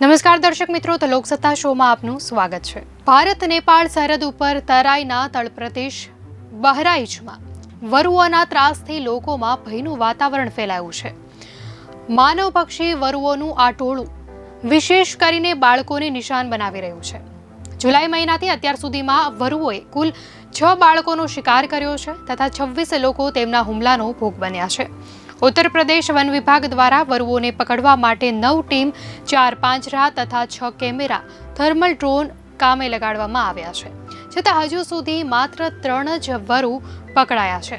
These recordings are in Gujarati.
નમસ્કાર દર્શક મિત્રો, તો લોકસત્તા શોમાં આપનું સ્વાગત છે. ભારત, નેપાળ સરહદ ઉપર તરાઈના તળપ્રદેશ બહરાઈચમાં વરુઓના ત્રાસથી લોકોમાં ભયનું વાતાવરણ ફેલાયું છે. માનવ પક્ષી વરુઓનું આ ટોળું વિશેષ કરીને બાળકોને નિશાન બનાવી રહ્યું છે. જુલાઈ મહિનાથી અત્યાર સુધીમાં વરુઓએ કુલ છ બાળકોનો શિકાર કર્યો છે તથા છવ્વીસ લોકો તેમના હુમલાનો ભોગ બન્યા છે. ઉત્તર પ્રદેશ વન વિભાગ દ્વારા વરુઓને પકડવા માટે નવ ટીમ, ચાર પાંજરા તથા છ કેમેરા થર્મલ ડ્રોન કામે લગાડવામાં આવ્યા છે. છતાં હજુ સુધી માત્ર ત્રણ જ વરુ પકડાયા છે.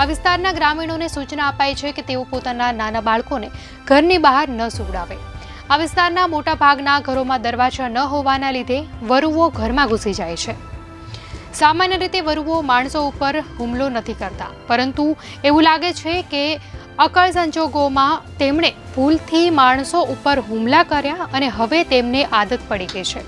આ વિસ્તારના ગ્રામીણોને સૂચના અપાઈ છે કે તેઓ પોતાના નાના બાળકોને ઘરની બહાર ન સુવડાવે. આ વિસ્તારના મોટા ભાગના ઘરોમાં દરવાજા ન હોવાના લીધે વરુઓ ઘરમાં ઘૂસી જાય છે. સામાન્ય રીતે વરુઓ માણસો ઉપર હુમલો નથી કરતા, પરંતુ એવું લાગે છે કે અકળ સંજોગોમાં તેમણે ભૂલથી માણસો ઉપર હુમલા કર્યા અને હવે તેમને આદત પડી ગઈ છે.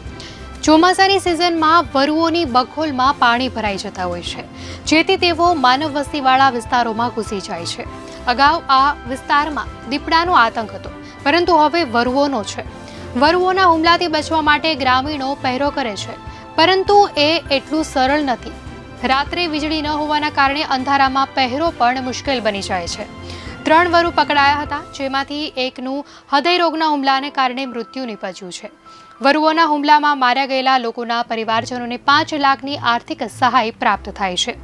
ચોમાસાની સિઝનમાં વરુઓની બખોલમાં પાણી ભરાઈ જતા હોય છે, જેથી તેઓ માનવ વસ્તીવાળા વિસ્તારોમાં ઘૂસી જાય છે. અગાઉ આ વિસ્તારમાં દીપડાનો આતંક હતો, પરંતુ હવે વરુઓનો છે. વરુઓના હુમલાથી બચવા માટે ગ્રામીણો પહેરો કરે છે, પરંતુ એ એટલું સરળ નથી. રાત્રે વીજળી ન હોવાના કારણે અંધારામાં પહેરો પણ મુશ્કેલ બની જાય છે. ત્રણ વરુ પકડાયા હતા, જેમાંથી એકનું હૃદયરોગના હુમલાને કારણે મૃત્યુ નિપજ્યું છે. વરુઓના હુમલામાં માર્યા ગયેલા લોકોના પરિવારજનોને પાંચ લાખની આર્થિક સહાય પ્રાપ્ત થાય છે.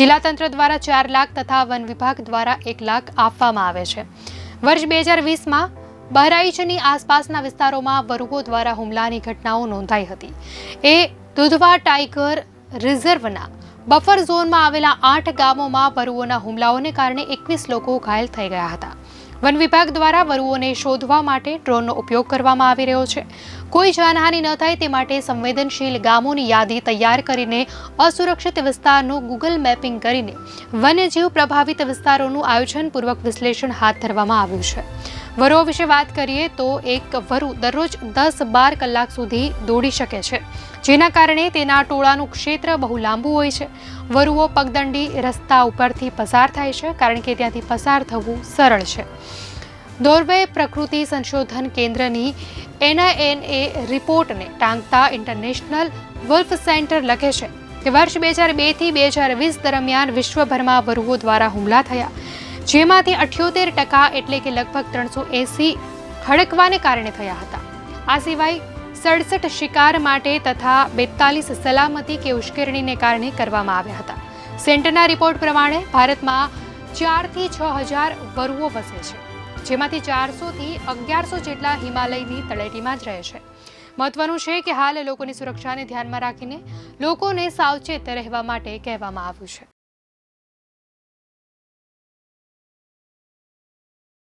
જિલ્લા તંત્ર દ્વારા ચાર લાખ તથા વન વિભાગ દ્વારા એક લાખ આપવામાં આવે છે. વર્ષ બે હજાર વીસમાં બહરાઈચની આસપાસના વિસ્તારોમાં વરુઓ દ્વારા હુમલાની ઘટનાઓ નોંધાઈ હતી. એ દુધવા ટાઈગર રિઝર્વના બફર ઝોનમાં આવેલા આઠ ગામોમાં વરુઓના હુમલાઓને કારણે એકવીસ લોકો ઘાયલ થઈ ગયા હતા. વન વિભાગ દ્વારા વરુઓને શોધવા માટે ડ્રોનનો ઉપયોગ કરવામાં આવી રહ્યો છે. કોઈ જાનહાનિ ન થાય તે માટે સંવેદનશીલ ગામોની યાદી તૈયાર કરીને અસુરક્ષિત વિસ્તારનું ગૂગલ મેપિંગ કરીને વન્યજીવ પ્રભાવિત વિસ્તારોનું આયોજનપૂર્વક વિશ્લેષણ હાથ ધરવામાં આવ્યું છે. વરુઓ વિશે વાત કરીએ તો એક વરુ દરરોજ દસ બાર કલાક સુધી દોડી શકે છે. જેના કારણે તેના ટોળાનું ક્ષેત્ર બહુ લાંબુ હોય છે. વરુઓ પગદંડી રસ્તા ઉપરથી પસાર થાય છે કારણ કે ત્યાંથી પસાર થવું સરળ છે. દોરવે પ્રકૃતિ સંશોધન કેન્દ્રની એનઆઈએનએ રિપોર્ટને ટાંકતા ઇન્ટરનેશનલ વલ્ફ સેન્ટર લખે છે કે વર્ષ બે હજાર બેથી બે હજાર વીસ દરમિયાન વિશ્વભરમાં વરુઓ દ્વારા હુમલા થયા. જેમાંથી અઠ્યોતેર ટકા એટલે કે લગભગ ત્રણસો એંસી હડકવાને કારણે થયા હતા. આ સિવાય સડસઠ શિકાર માટે તથા બેતાલીસ સલામતી કે ઉશ્કેરણીને કારણે કરવામાં આવ્યા હતા. સેન્ટરના રિપોર્ટ પ્રમાણે ભારતમાં ચારથી છ હજાર વરુઓ વસે છે, જેમાંથી ચારસોથી અગિયારસો જેટલા હિમાલયની તળેટીમાં જ રહે છે. મહત્વનું છે કે હાલ લોકોની સુરક્ષાને ધ્યાનમાં રાખીને લોકોને સાવચેત રહેવા માટે કહેવામાં આવ્યું છે.